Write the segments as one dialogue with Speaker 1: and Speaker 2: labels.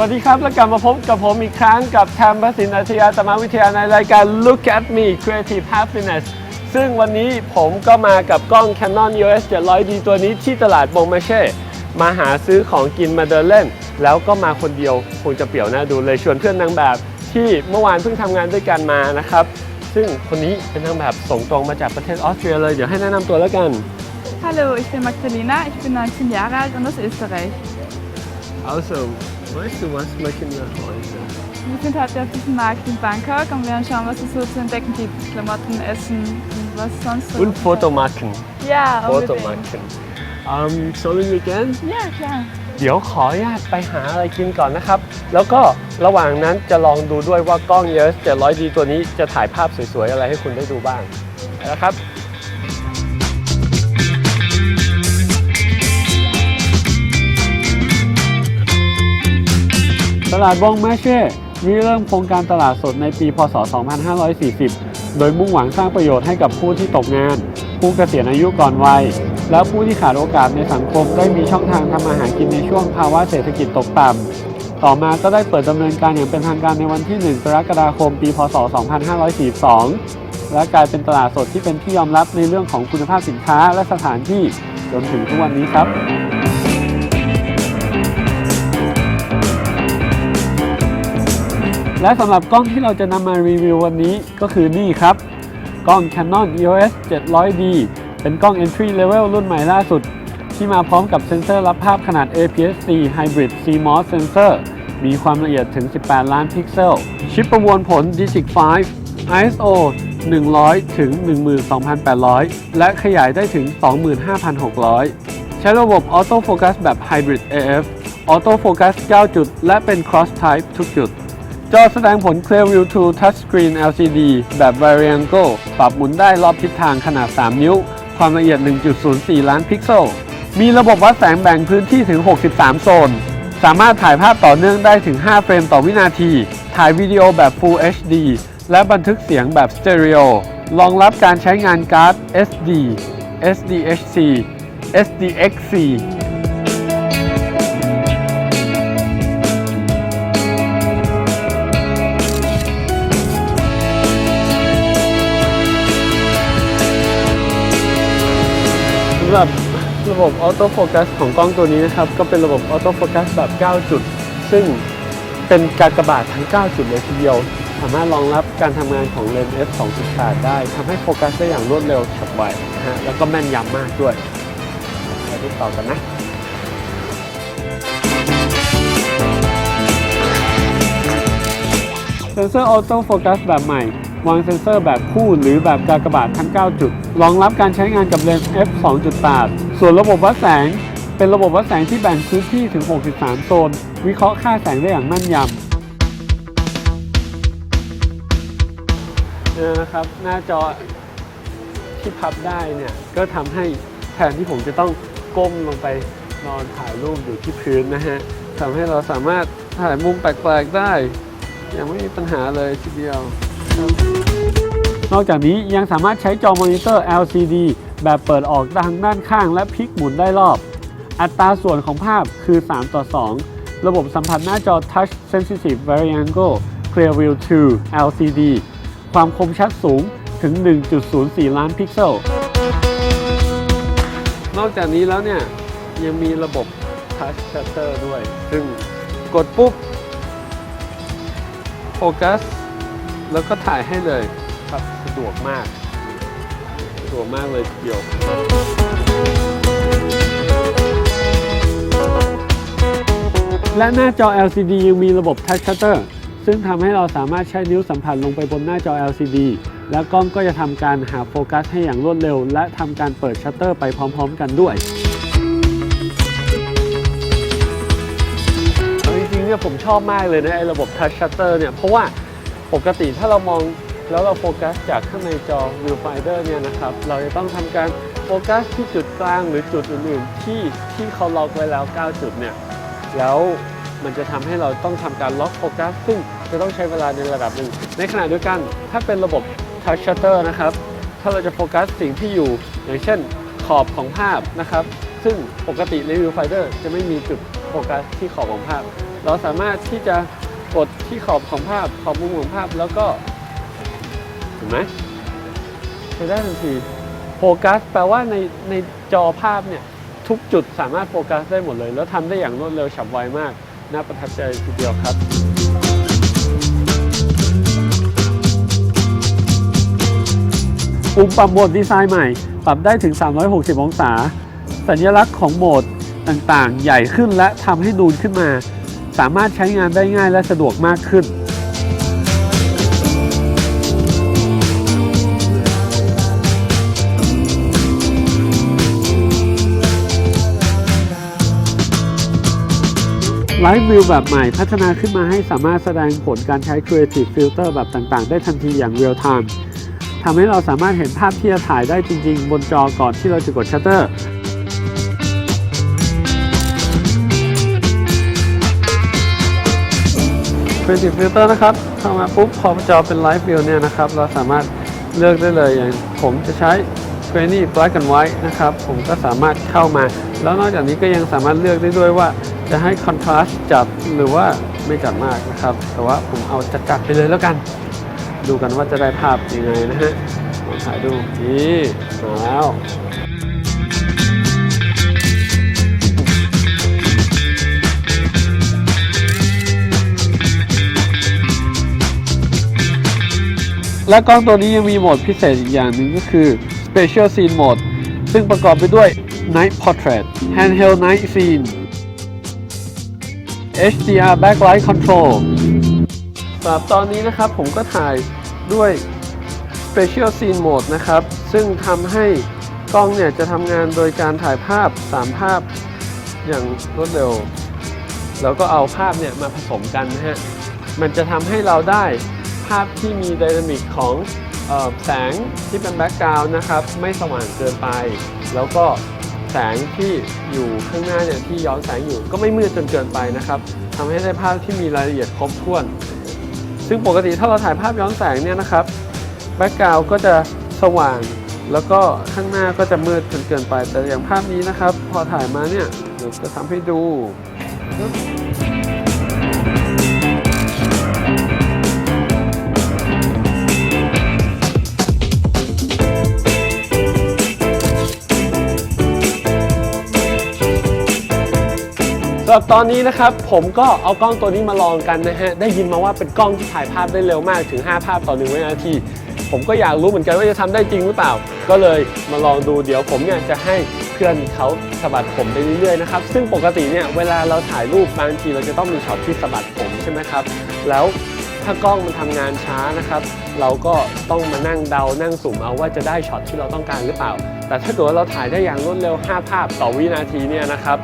Speaker 1: วัสดีครับ และกลับมาพบกับผมอีกครั้งกับแทมประสินอาชญาตมวิทยาในรายการ Look at Me Creative Happiness ซึ่งวันนี้ผมก็มากับกล้อง Canon EOS 700D ตัวนี้ที่ตลาดโบงมาเช่ มาหาซื้อของกินมาเดินเล่น แล้วก็มาคนเดียวคงจะเปี่ยวหน้าดูเลยชวนเพื่อนนางแบบ ที่เมื่อวานเพิ่งทำงานด้วยกันมานะครับ ซึ่งคนนี้เป็นนางแบบส่งตรงมาจากประเทศออสเตรียเลยเดี๋ยวให้แนะนำตัวแล้วกัน
Speaker 2: Hallo, ich bin Magdalena, ich bin 19 Jahre alt und aus Österreich.
Speaker 1: Also, weißt du was machen wir heute?
Speaker 2: Wir sind heute auf diesem Markt in Bangkok und werden schauen, was es so zu entdecken gibt. Klamotten, Essen und was sonst so.
Speaker 1: Und Foto machen.
Speaker 2: Ja,
Speaker 1: Foto
Speaker 2: unbedingt.
Speaker 1: machen. Ähm, sollen wir gehen?
Speaker 2: Ja, klar.
Speaker 1: เดี๋ยวขออนุญาตไปหาอะไรกินก่อนนะครับ แล้วก็ระหว่างนั้นจะลองดูด้วยว่ากล้อง EOS 700D ตัวนี้จะถ่ายภาพสวยๆ อะไรให้คุณได้ดูบ้างไปแล้วครับ ลาดบองแมเช่ริเริ่มโครงการตลาดสดในปี พศ 2540 โดยมุ่งหวังสร้างประโยชน์ให้กับผู้ที่ตกงาน ผู้เกษียณอายุก่อนวัย และผู้ที่ขาดโอกาสในสังคมได้มีช่องทางทำมาหากินในช่วงภาวะเศรษฐกิจตกต่ำ ต่อมาก็ได้เปิดดำเนินการอย่างเป็นทางการในวันที่ 1 กรกฎาคม ปี พศ 2542 และกลายเป็นตลาดสดที่เป็นที่ยอมรับในเรื่องของคุณภาพสินค้าและสถานที่จนถึงทุกวันนี้ครับ และสำหรับกล้องที่เราจะนำมารีวิววันนี้ก็คือนี่ครับ กล้อง Canon EOS 700D เป็นกล้อง Entry Level รุ่นใหม่ล่าสุด ที่มาพร้อมกับเซ็นเซอร์รับภาพขนาด APS-C Hybrid CMOS Sensor มีความละเอียดถึง 18 ล้านพิกเซล ชิปประมวลผล Digic 5 ISO 100 ถึง 12,800 และขยายได้ถึง 25,600 ใช้ระบบ Auto Focus แบบ Hybrid AF Auto Focus 9จุด และเป็น Cross Type ทุกจุด จอแสดงผล Clearview 2 Touchscreen LCD แบบ Variangle ปรับหมุนได้รอบทิศทางขนาด 3 นิ้ว ความละเอียด 1.04 ล้านพิกเซล มีระบบวัดแสงแบ่งพื้นที่ถึง 63 โซน สามารถถ่ายภาพต่อเนื่องได้ถึง 5 เฟรมต่อวินาที ถ่ายวิดีโอแบบ Full HD และบันทึกเสียงแบบสเตอริโอรองรับการใช้งานการ์ด SD SDHC SDXC ำหรับระบบออโต้โฟกัสของกล้องตัวนี้นะครับ ก็เป็นระบบออโต้โฟกัสแบบ 9 จุด ซึ่งเป็นการกระบาดทั้ง 9 จุดเลยทีเดียว สามารถรองรับการทำงานของเลนส์ f 2.8ได้ทำให้โฟกัสได้อย่างรวดเร็วฉับไวนะฮะแล้วก็แม่นยำมากด้วยไปดูต่อกันนะเซนเซอร์ออโต้โฟกัสแบบใหม่ วางเซ็นเซอร์แบบคู่หรือแบบกากบาททั้ง 9 จุด รองรับการใช้งานกับเลนส์ f 2.8 ส่วนระบบวัดแสง เป็นระบบวัดแสงที่แบ่งพื้นที่ถึง 63 โซน วิเคราะห์ค่าแสงได้อย่างแม่นยำเนี่ยนะครับ หน้าจอที่พับได้เนี่ย ก็ทำให้แทนที่ผมจะต้องก้มลงไปนอนถ่ายรูปอยู่ที่พื้นนะฮะทำให้เราสามารถถ่ายมุมแปลกๆได้ ยังไม่มีปัญหาเลยทีเดียว นอกจากนี้ยังสามารถใช้จอมอนิเตอร์ LCD แบบเปิดออกทางด้านข้างและพลิกหมุนได้รอบ อัตราส่วนของภาพคือ 3 ต่อ 2 ระบบสัมผัสหน้าจอ Touch Sensitive Variangle Clearview 2 LCD ความคมชัดสูงถึง 1.04 ล้านพิกเซล นอกจากนี้แล้วเนี่ย ยังมีระบบ Touch Shutter ด้วย ซึ่งกดปุ๊บ โฟกัส แล้วก็ถ่ายให้เลยครับสะดวกมากสะดวกมากเลยทีเดียวและหน้าจอ LCD ยังมีระบบ Touch Shutter ซึ่งทำให้เราสามารถใช้นิ้วสัมผัสลงไปบนหน้าจอ LCD แล้วกล้องก็จะทำการหาโฟกัสให้อย่างรวดเร็ว และทำการเปิดชัตเตอร์ไปพร้อม ๆ กันด้วยเอาจริงๆเนี่ยผมชอบมากเลยนะไอ้ระบบ Touch Shutter เนี่ยเพราะว่า ปกติถ้าเรามองแล้วเราโฟกัสจากข้างในจอ Viewfinder เนี่ยนะครับ เราจะต้องทำการโฟกัสที่จุดกลางหรือจุดอื่นๆ ที่ที่เขาล็อกไว้แล้ว 9 จุดเนี่ย แล้วมันจะทำให้เราต้องทำการล็อกโฟกัส ซึ่งจะต้องใช้เวลาในระดับหนึ่ง ในขณะเดียวกัน ถ้าเป็นระบบ Touch Shutter นะครับ ถ้าเราจะโฟกัสสิ่งที่อยู่ อย่างเช่นขอบของภาพนะครับ ซึ่งปกติใน Viewfinder จะไม่มีจุดโฟกัสที่ขอบของภาพ เราสามารถที่จะ กดที่ขอบของภาพขอบมุมของภาพแล้วก็เห็นไหมใช้ได้ทันทีโฟกัสแปลว่าในในจอภาพเนี่ยทุกจุดสามารถโฟกัสได้หมดเลย แล้วทำได้อย่างรวดเร็วฉับไวมาก น่าประทับใจทีเดียวครับปุ่มปรับโหมดดีไซน์ใหม่ ปรับได้ถึง 360 องศา สัญลักษณ์ของโหมดต่างๆ ใหญ่ขึ้นและทำให้นูนขึ้นมา สามารถใช้งานได้ง่ายและสะดวกมากขึ้น ไลฟ์วิวแบบใหม่พัฒนาขึ้นมาให้สามารถแสดงผลการใช้ Creative Filter แบบต่างๆ ได้ทันทีอย่าง Real Time ทำให้เราสามารถเห็นภาพที่จะถ่ายได้จริง ๆ บนจอก่อนที่เราจะกดชัตเตอร์ Creative Filter นะครับเข้ามาปุ๊บพอจอเป็น Live View เนี่ยนะครับเราสามารถเลือกได้เลยอย่างผมจะใช้ Granny Black and White นะครับ ผมก็สามารถเข้ามา แล้วนอกจากนี้ก็ยังสามารถเลือกได้ด้วยว่า จะให้ Contrast จัดหรือว่าไม่จัดมากนะครับ แต่ว่าผมเอาจัดๆไปเลยแล้วกัน ดูกันว่าจะได้ภาพยังไงนะฮะลองถ่ายดูนี่มาแล้ว และกล้องตัวนี้ยังมีโหมดพิเศษอีกอย่างหนึ่งก็คือ Special Scene Mode ซึ่งประกอบไปด้วย Night Portrait Handheld Night Scene HDR Backlight Control สำหรับตอนนี้นะครับผมก็ถ่ายด้วย Special Scene Mode นะครับ ซึ่งทำให้กล้องเนี่ยจะทำงานโดยการถ่ายภาพ 3 ภาพอย่างรวดเร็ว แล้วก็เอาภาพเนี่ยมาผสมกันนะฮะ มันจะทำให้เราได้ ภาพที่มีไดนามิกของออแสงที่เป็นแบ็กกราวน์นะครับ ไม่สว่างเกินไป แล้วก็แสงที่อยู่ข้างหน้าเนี่ยที่ย้อนแสงอยู่ก็ไม่มืดจนเกินไปนะครับทำให้ได้ภาพที่มีรายละเอียดครบถ้วน ซึ่งปกติถ้าเราถ่ายภาพย้อนแสงเนี่ยนะครับแบ็กกราวน์ก็จะสว่าง แล้วก็ข้างหน้าก็จะมืดจนเกินไป แต่อย่างภาพนี้นะครับ พอถ่ายมาเนี่ยเดี๋ยวจะทำให้ดู สำหรับตอนนี้นะครับผมก็เอากล้องตัวนี้มาลองกันนะฮะ ได้ยินมาว่าเป็นกล้องที่ถ่ายภาพได้เร็วมากถึง 5 ภาพต่อ1วินาที ผมก็อยากรู้เหมือนกันว่าจะทำได้จริงหรือเปล่า ก็เลยมาลองดูเดี๋ยวผมเนี่ยจะให้เพื่อนเขาสะบัดผมไปเรื่อยๆนะครับ ซึ่งปกติเนี่ยเวลาเราถ่ายรูปบางทีเราจะต้องมีช็อตที่สะบัดผมใช่ไหมครับ แล้วถ้ากล้องมันทำงานช้านะครับ เราก็ต้องมานั่งเดา นั่งสุ่มเอาว่าจะได้ช็อตที่เราต้องการหรือเปล่า แต่ถ้าเกิดว่าเราถ่ายได้อย่างรวดเร็ว 5 ภาพต่อวินาทีเนี่ยนะครับ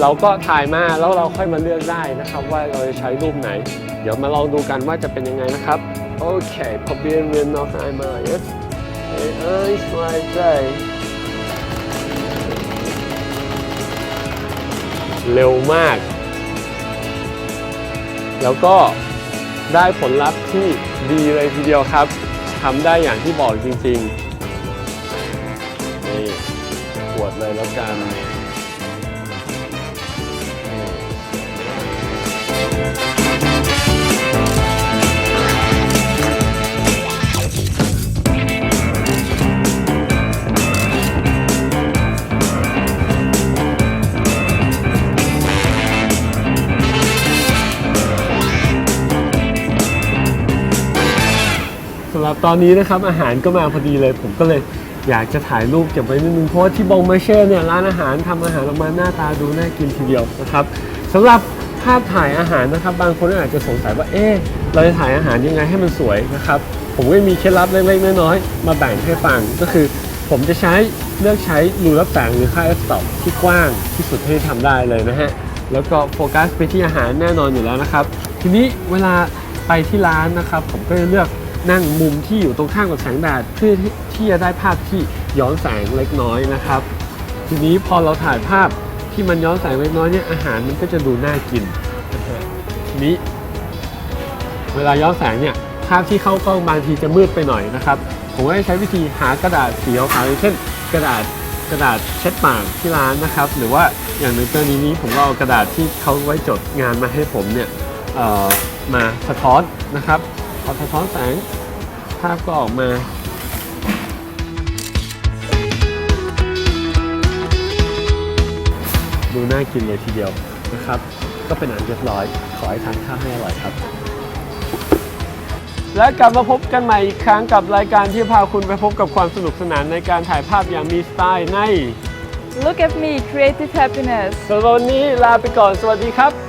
Speaker 1: เราก็ถ่ายมาแล้วเราค่อยมาเลือกได้นะครับ ว่าเราจะใช้รูปไหน เดี๋ยวมาลองดูกันว่าจะเป็นยังไงนะครับโอเค probieren wir noch einmal jetzt eins zwei drei เร็วมาก แล้วก็ได้ผลลัพธ์ที่ดีเลยทีเดียวครับทำได้อย่างที่บอกจริงๆนี่ขวดเลยแล้วกัน ตอนนี้นะครับอาหารก็มาพอดีเลย ผมก็เลยอยากจะถ่ายรูปเก็บไว้นิดนึงเพราะว่าที่บองมาเช่เนี่ยร้านอาหารทำอาหารออกมาหน้าตาดูน่ากินทีเดียวนะครับสำหรับภาพถ่ายอาหารนะครับ บางคนอาจจะสงสัยว่าเอ๊ะเราจะถ่ายอาหารยังไงให้มันสวยนะครับผมก็มีเคล็ดลับเล็กๆน้อยๆมาแบ่งให้ฟังก็คือ ผมจะใช้เลือกใช้รูรับแสงหรือค่า f stop ที่กว้างที่สุดที่ทำได้เลยนะฮะแล้วก็โฟกัสไปที่อาหารแน่นอนอยู่แล้วนะครับ ทีนี้เวลาไปที่ร้านนะครับ ผมก็จะเลือก นั่งมุมที่อยู่ตรงข้ามกับแสงแดดเพื่อที่จะได้ภาพที่ย้อนแสงเล็กน้อยนะครับ ทีนี้พอเราถ่ายภาพที่มันย้อนแสงเล็กน้อยเนี่ยอาหารมันก็จะดูน่ากินทีนี้ เวลาย้อนแสงเนี่ยภาพที่เข้ากล้องบางทีจะมืดไปหน่อยนะครับ ผมก็ใช้วิธีหากระดาษสีขาวอย่างเช่น กระดาษกระดาษเช็ดปากที่ร้านนะครับ หรือว่าอย่างในกรณีนี้ผมก็เอากระดาษที่เขาไว้จดงานมาให้ผมเนี่ยมาสะท้อนนะครับ อสะท้อนแสงภาพก็ออกมาดูน่ากินเลยทีเดียวนะครับ ก็เป็นอันเรียบร้อย ขอให้ทานข้าวให้อร่อยครับ และกลับมาพบกันใหม่อีกครั้งกับรายการที่พาคุณไปพบกับความสนุกสนานในการถ่ายภาพอย่างมีสไตล์ใน
Speaker 2: Look at me, creative happiness.
Speaker 1: สำหรับวันนี้ลาไปก่อนสวัสดีครับ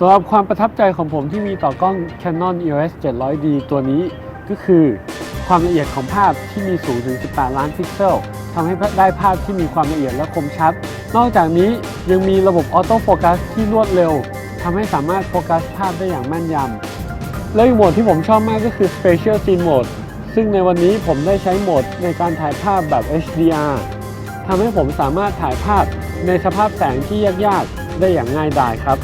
Speaker 1: สำหรับความประทับใจของผมที่มีต่อกล้อง Canon EOS 700D ตัวนี้ก็คือ ความละเอียดของภาพที่มีสูงถึง 18 ล้านพิกเซลทำให้ได้ภาพที่มีความละเอียดและคมชัด นอกจากนี้ยังมีระบบออโต้โฟกัสที่รวดเร็วทำให้สามารถโฟกัสภาพได้อย่างแม่นยำและอีกโหมดที่ผมชอบมากก็คือ Spatial Scene Mode ซึ่งในวันนี้ผมได้ใช้โหมดในการถ่ายภาพแบบ HDR ทำให้ผมสามารถถ่ายภาพในสภาพแสงที่ยากๆ ได้อย่างง่ายดายครับ